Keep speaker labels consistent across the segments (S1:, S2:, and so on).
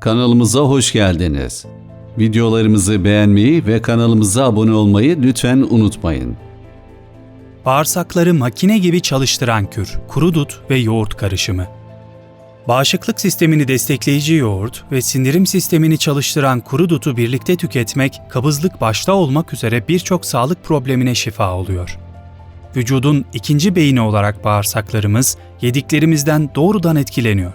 S1: Kanalımıza hoş geldiniz. Videolarımızı beğenmeyi ve kanalımıza abone olmayı lütfen unutmayın.
S2: Bağırsakları makine gibi çalıştıran kür, kuru dut ve yoğurt karışımı. Bağışıklık sistemini destekleyici yoğurt ve sindirim sistemini çalıştıran kuru dutu birlikte tüketmek, kabızlık başta olmak üzere birçok sağlık problemine şifa oluyor. Vücudun ikinci beyni olarak bağırsaklarımız yediklerimizden doğrudan etkileniyor.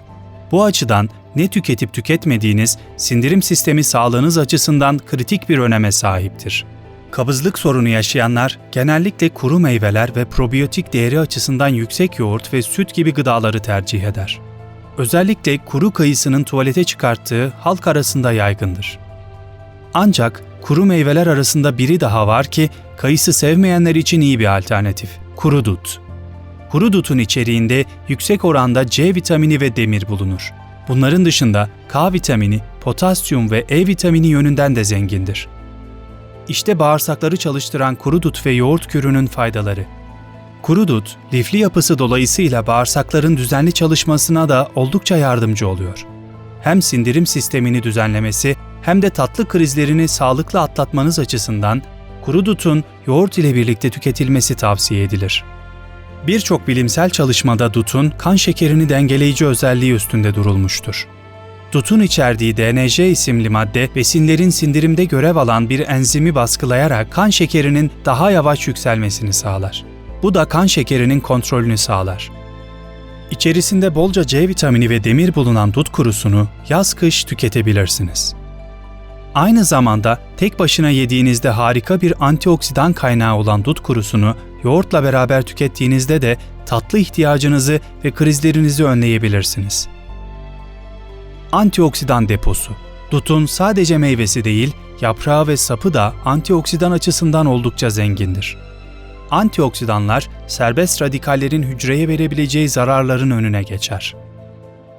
S2: Bu açıdan ne tüketip tüketmediğiniz sindirim sistemi sağlığınız açısından kritik bir öneme sahiptir. Kabızlık sorunu yaşayanlar genellikle kuru meyveler ve probiyotik değeri açısından yüksek yoğurt ve süt gibi gıdaları tercih eder. Özellikle kuru kayısının tuvalete çıkarttığı halk arasında yaygındır. Ancak kuru meyveler arasında biri daha var ki kayısı sevmeyenler için iyi bir alternatif. Kuru dut. Kuru dutun içeriğinde yüksek oranda C vitamini ve demir bulunur. Bunların dışında K vitamini, potasyum ve E vitamini yönünden de zengindir. İşte bağırsakları çalıştıran kuru dut ve yoğurt kürünün faydaları. Kuru dut, lifli yapısı dolayısıyla bağırsakların düzenli çalışmasına da oldukça yardımcı oluyor. Hem sindirim sistemini düzenlemesi hem de tatlı krizlerini sağlıklı atlatmanız açısından kuru dutun yoğurt ile birlikte tüketilmesi tavsiye edilir. Birçok bilimsel çalışmada dutun kan şekerini dengeleyici özelliği üstünde durulmuştur. Dutun içerdiği DNJ isimli madde besinlerin sindirimde görev alan bir enzimi baskılayarak kan şekerinin daha yavaş yükselmesini sağlar. Bu da kan şekerinin kontrolünü sağlar. İçerisinde bolca C vitamini ve demir bulunan dut kurusunu yaz-kış tüketebilirsiniz. Aynı zamanda tek başına yediğinizde harika bir antioksidan kaynağı olan dut kurusunu yoğurtla beraber tükettiğinizde de tatlı ihtiyacınızı ve krizlerinizi önleyebilirsiniz. Antioksidan deposu. Dutun sadece meyvesi değil, yaprağı ve sapı da antioksidan açısından oldukça zengindir. Antioksidanlar serbest radikallerin hücreye verebileceği zararların önüne geçer.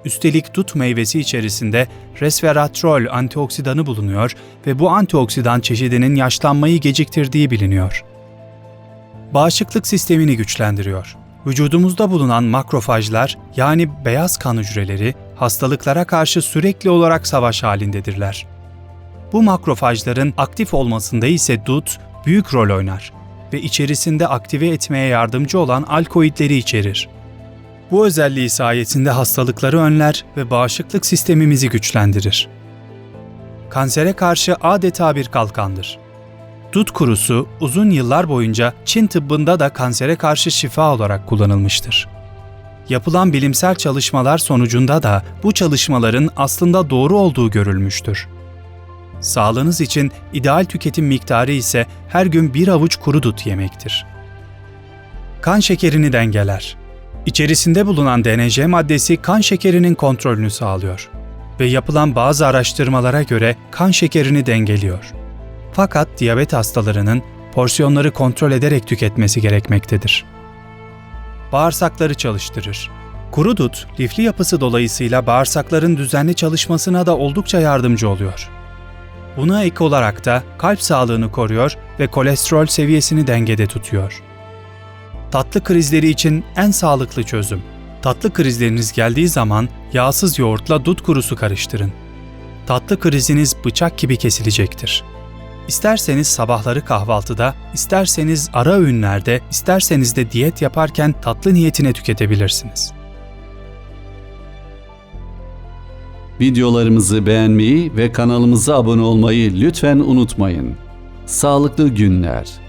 S2: Üstelik dut meyvesi içerisinde resveratrol antioksidanı bulunuyor ve bu antioksidan çeşidinin yaşlanmayı geciktirdiği biliniyor. Bağışıklık sistemini güçlendiriyor. Vücudumuzda bulunan makrofajlar yani beyaz kan hücreleri hastalıklara karşı sürekli olarak savaş halindedirler. Bu makrofajların aktif olmasında ise dut büyük rol oynar ve içerisinde aktive etmeye yardımcı olan alkoidleri içerir. Bu özelliği sayesinde hastalıkları önler ve bağışıklık sistemimizi güçlendirir. Kansere karşı adeta bir kalkandır. Dut kurusu uzun yıllar boyunca Çin tıbbında da kansere karşı şifa olarak kullanılmıştır. Yapılan bilimsel çalışmalar sonucunda da bu çalışmaların aslında doğru olduğu görülmüştür. Sağlığınız için ideal tüketim miktarı ise her gün bir avuç kuru dut yemektir. Kan şekerini dengeler. İçerisinde bulunan DNJ maddesi kan şekerinin kontrolünü sağlıyor ve yapılan bazı araştırmalara göre kan şekerini dengeliyor. Fakat diyabet hastalarının porsiyonları kontrol ederek tüketmesi gerekmektedir. Bağırsakları çalıştırır. Kuru dut, lifli yapısı dolayısıyla bağırsakların düzenli çalışmasına da oldukça yardımcı oluyor. Buna ek olarak da kalp sağlığını koruyor ve kolesterol seviyesini dengede tutuyor. Tatlı krizleri için en sağlıklı çözüm. Tatlı krizleriniz geldiği zaman yağsız yoğurtla dut kurusu karıştırın. Tatlı kriziniz bıçak gibi kesilecektir. İsterseniz sabahları kahvaltıda, isterseniz ara öğünlerde, isterseniz de diyet yaparken tatlı niyetine tüketebilirsiniz.
S1: Videolarımızı beğenmeyi ve kanalımıza abone olmayı lütfen unutmayın. Sağlıklı günler.